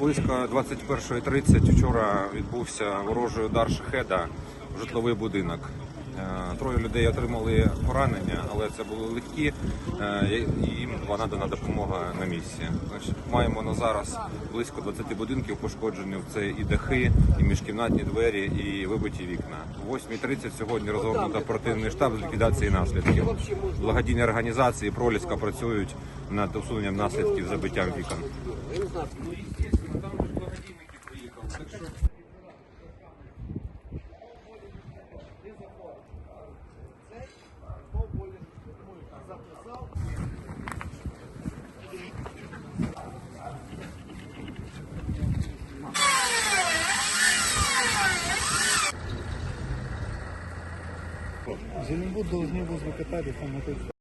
Близько 21.30 вчора відбувся ворожий удар шахеда в житловий будинок. Е, Троє людей отримали поранення, але це були легкі, е, і їм була надана допомога на місці. Маємо на зараз близько 20 будинків пошкоджені. Це і дахи, і міжкімнатні двері, і вибиті вікна. О 8.30 сьогодні розгорнуто оперативний штаб з ліквідації наслідків. Благодійні організації Проліска працюють над усуненням наслідків забиттям вікон. Зеленбуд должны возле Катари там